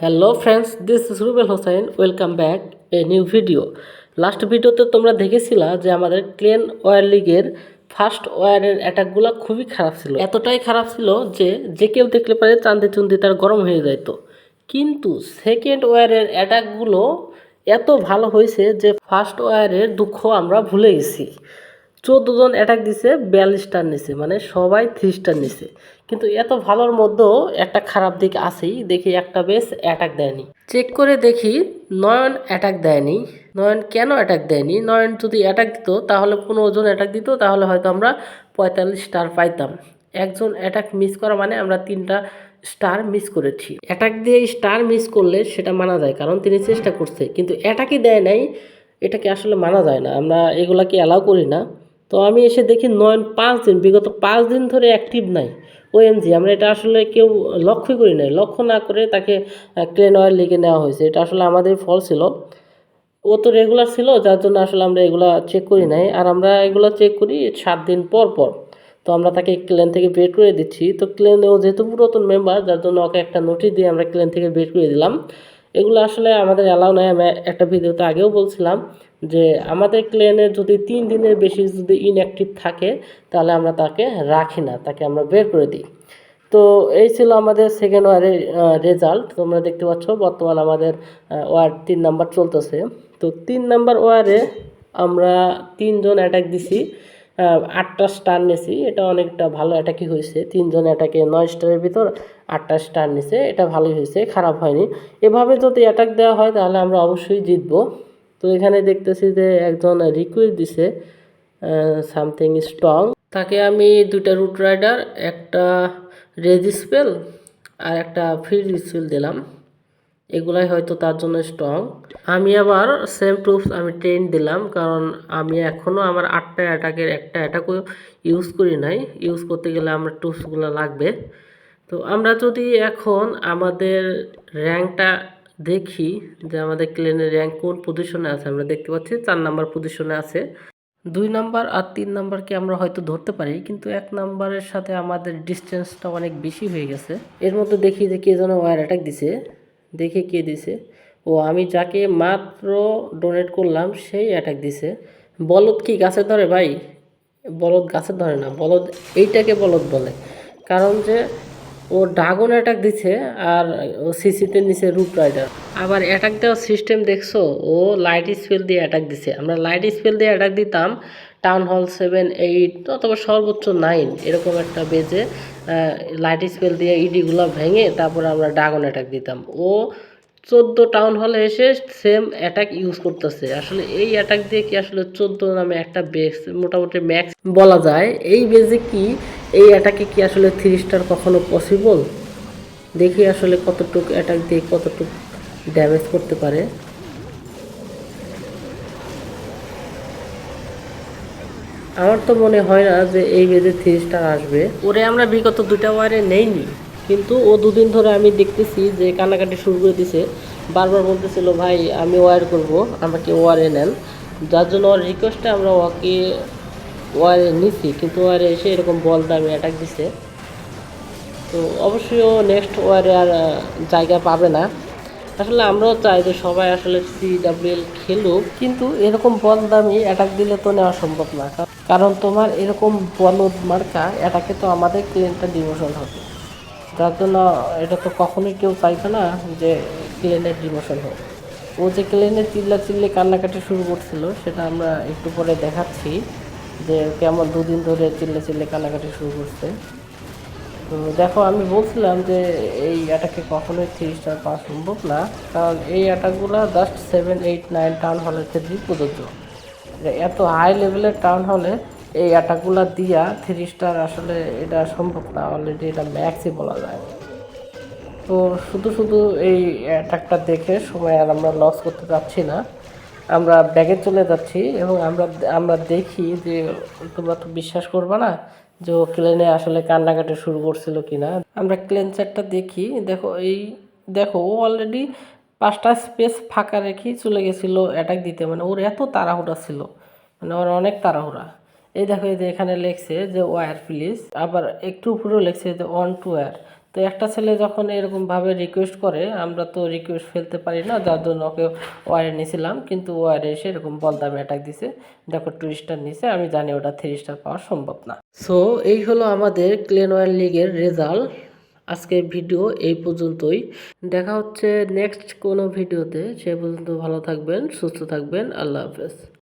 Hello friends this is Rubel Hossain welcome back a new video last ভিডিওতে তোমরা দেখেছিলা যে আমাদের ক্লেন ওয়ার লিগের ফার্স্ট ওয়ারের অ্যাটাকগুলো খুবই খারাপ ছিল। এতটাই খারাপ ছিল যে যে কেউ দেখলে পারে চান্দি চুন্দি তার গরম হয়ে যেত কিন্তু সেকেন্ড ওয়ারের অ্যাটাকগুলো এত ভালো হয়েছে যে ফার্স্ট ওয়ারের দুঃখ আমরা ভুলে গেছি। চোদ্দ জন অ্যাটাক দিছে, বিয়াল্লিশ স্টার নিছে মানে সবাই থ্রি স্টার নিছে। কিন্তু এত ভালোর মধ্যেও একটা খারাপ দিক আছেই, দেখি একটা বেশ অ্যাটাক দেয়নি। চেক করে দেখি, নয়ন অ্যাটাক দেয়নি। নয়ন কেন অ্যাটাক দেয়নি? নয়ন যদি অ্যাটাক দিত, তাহলে পনেরো জন অ্যাটাক দিত, তাহলে হয়তো আমরা পঁয়তাল্লিশ স্টার পাইতাম। একজন অ্যাটাক মিস করা মানে আমরা তিনটা স্টার মিস করেছি। অ্যাটাক দিয়ে স্টার মিস করলে সেটা মানা যায়, কারণ তিনি চেষ্টা করছে। কিন্তু অ্যাটাকই দেয় নাই, এটাকে আসলে মানা যায় না। আমরা এগুলাকে অ্যালাউ করি না। তো আমি এসে দেখি নয়ন পাঁচ দিন, বিগত পাঁচ দিন ধরে অ্যাক্টিভ নাই। ওএমজি আমরা এটা আসলে কেউ লক্ষ্যই করি নাই। লক্ষ্য না করে তাকে ক্লেন অয়েল লিখে নেওয়া হয়েছে। এটা আসলে আমাদের ফল ছিল। ও তো রেগুলার ছিল, যার জন্য আসলে আমরা এগুলা চেক করি নাই। আর আমরা এগুলো চেক করি সাত দিন পর পর। তো আমরা তাকে ক্লেন থেকে বের করে দিচ্ছি। তো ক্লেন ও যেহেতু পুরাতন মেম্বার যার জন্য ওকে একটা নোটিশ দিয়ে আমরা ক্লেন থেকে বের করে দিলাম। এগুলো আসলে আমাদের অ্যালাউ নাই। আমি একটা ভিডিওতে আগেও বলছিলাম যে আমাদের ক্লেনে যদি তিন দিনের বেশি যদি ইনঅ্যাক্টিভ থাকে, তাহলে আমরা তাকে রাখি না, তাকে আমরা বের করে দিই। তো এই ছিল আমাদের সেকেন্ড ওয়ারের রেজাল্ট তোমরা দেখতে পাচ্ছ বর্তমান আমাদের ওয়ার তিন নাম্বার চলতেছে। তো তিন নাম্বার ওয়ারে আমরা তিনজন অ্যাটাক দিছি। আটটা স্টার নিয়েছি এটা অনেকটা ভালো অ্যাটাকই হয়েছে। তিনজন অ্যাটাকে নয় স্টারের ভিতর আটটা স্টার নিছে। এটা ভালোই হয়েছে, খারাপ হয়নি। এভাবে যদি অ্যাটাক দেওয়া হয়, তাহলে আমরা অবশ্যই জিতবো। তো এখানে দেখতেছি যে একজন রিকুয়েস্ট দিছে সামথিং স্ট্রং তাকে আমি দুইটা রুট রাইডার একটা রেজিস্পেল আর একটা ফ্রি রিসপেল দিলাম। এগুলাই হয়তো তার জন্য স্ট্রং আমি আবার সেম টুপস আমি টেন দিলাম, কারণ আমি এখনও আমার আটটা অ্যাটাকের একটা অ্যাটাকও ইউজ করি নাই। ইউজ করতে গেলে আমার টুপসগুলো লাগবে। তো আমরা যদি এখন আমাদের র্যাঙ্কটা দেখি, যে আমাদের ক্লেনের র্যাঙ্ক কোন পজিশনে আছে, আমরা দেখতে পাচ্ছি চার নাম্বার পজিশনে আছে। দুই নাম্বার আর তিন নাম্বারকে আমরা হয়তো ধরতে পারি, কিন্তু এক নাম্বারের সাথে আমাদের ডিস্টেন্সটা অনেক বেশি হয়ে গেছে। এর মধ্যে দেখি যে কে যেন ওয়ার অ্যাটাক দিছে। দেখি কে দিছে? ও, আমি যাকে মাত্র ডোনেট করলাম, সেই অ্যাটাক দিছে। বলদ কি গাছে ধরে ভাই? বলদ গাছে ধরে না, বলদ এইটাকে বলদ বলে। কারণ যে ও ড্রাগন অ্যাটাক দিছে আর ও সিসিতে নিচে রুট রাইডার আবার অ্যাটাক দেওয়ার সিস্টেম দেখছ, ও লাইট স্পেল দিয়ে অ্যাটাক দিছে। আমরা লাইট স্পেল দিয়ে অ্যাটাক দিতাম টাউন হল সেভেন এইট অথবা সর্বোচ্চ নাইন এরকম একটা বেজে লাইট স্পেল দিয়ে ইডিগুলো ভেঙে তারপর আমরা ড্রাগন অ্যাটাক দিতাম। ও চোদ্দ টাউন হলে এসে সেম অ্যাটাক ইউজ করতেছে। আসলে এই অ্যাটাক দিয়ে কি আসলে চোদ্দ নামে একটা বেস মোটামুটি ম্যাক্স বলা যায়? এই বেজে কি, এই অ্যাটাকে কি আসলে থ্রি স্টার কখনো পসিবল দেখি আসলে কতটুকু অ্যাটাক দিয়ে কতটুকু ড্যামেজ করতে পারে। আমার তো মনে হয় না যে এই বেজে থ্রি স্টার আসবে। ওরে আমরা বিগত দুটা ওয়ারে নেইনি। কিন্তু ও দুদিন ধরে আমি দেখতেছি যে কান্নাকাটি শুরু করে দিছে। বারবার বলতেছিল, ভাই, আমি ওয়ার করব, আমাকে ওয়ারে নেন। যার জন্য ওর রিকোয়েস্টে আমরা ওকে ওয়ারে নিছি, কিন্তু ওয়ারে এসে এরকম বল দামে অ্যাটাক দিছে। তো অবশ্যই ও নেক্সট ওয়ারে আর জায়গা পাবে না। আসলে আমরাও চাই যে সবাই আসলে সি ডাব্লিউএল খেলুক, কিন্তু এরকম বল দামি অ্যাটাক দিলে তো নেওয়া সম্ভব না। কারণ তোমার এরকম বলদ মার্কা অ্যাটাকে তো আমাদের ক্লেনটা ডিমোশন হবে। যার জন্য এটা তো কখনোই কেউ চাইবে না যে ক্লেনের ডিমোশন হোক। ও যে ক্লেনে চিল্লা চিল্লি কান্নাকাটি শুরু করছিল, সেটা আমরা একটু পরে দেখাচ্ছি যে কেমন দুদিন ধরে চিল্লে চিল্লে কান্নাকাটি শুরু করছে। তো দেখো, আমি বলছিলাম যে এই অ্যাটাকে কখনোই থ্রি স্টার পাওয়া সম্ভব না, কারণ এই অ্যাটাকগুলো just seven eight nine town হলের ক্ষেত্রেই প্রযোজ্য। এত হাই লেভেলের টাউন হলে এই অ্যাটাকগুলো দিয়া থ্রি স্টার আসলে এটা সম্ভব না অলরেডি এটা ম্যাক্সই বলা যায়। তো শুধু শুধু এই অ্যাটাকটা দেখে সময় আর আমরা লস করতে যাচ্ছি না। আমরা ব্যাগে চলে যাচ্ছি এবং আমরা আমরা দেখি যে তোমরা তো বিশ্বাস করবে না যে ও ক্লেনে আসলে কান্নাকাটি শুরু করছিল কিনা। আমরা ক্লেন চারটা দেখি, দেখো এই, দেখো ও অলরেডি পাঁচটা স্পেস ফাঁকা রেখেই চলে গেছিল অ্যাটাক দিতে। মানে ওর এত তাড়াহুড়া ছিল। মানে ওর অনেক তাড়াহুড়া। এই দেখো, এই যে এখানে লেখছে যে ওয়ার প্লিজ আবার একটু উপরেও লেখছে যে অন টু ওয়ার তো একটা ছেলে যখন এরকমভাবে রিকোয়েস্ট করে, আমরা তো রিকোয়েস্ট ফেলতে পারি না, যার জন্য ওকে ওয়ারে নিয়েছিলাম, কিন্তু ওয়ারে এসে এরকম বলদামে অ্যাটাক দিছে, দেখো টু স্টার নিছে, আমি জানি ওটা থ্রি স্টার পাওয়া সম্ভব না। সো এই হলো আমাদের ক্লেন ওয়ার লিগের রেজাল্ট আজকের ভিডিও এই পর্যন্তই। দেখা হচ্ছে নেক্সট কোনো ভিডিওতে। সে পর্যন্ত ভালো থাকবেন, সুস্থ থাকবেন। আল্লাহ হাফেজ।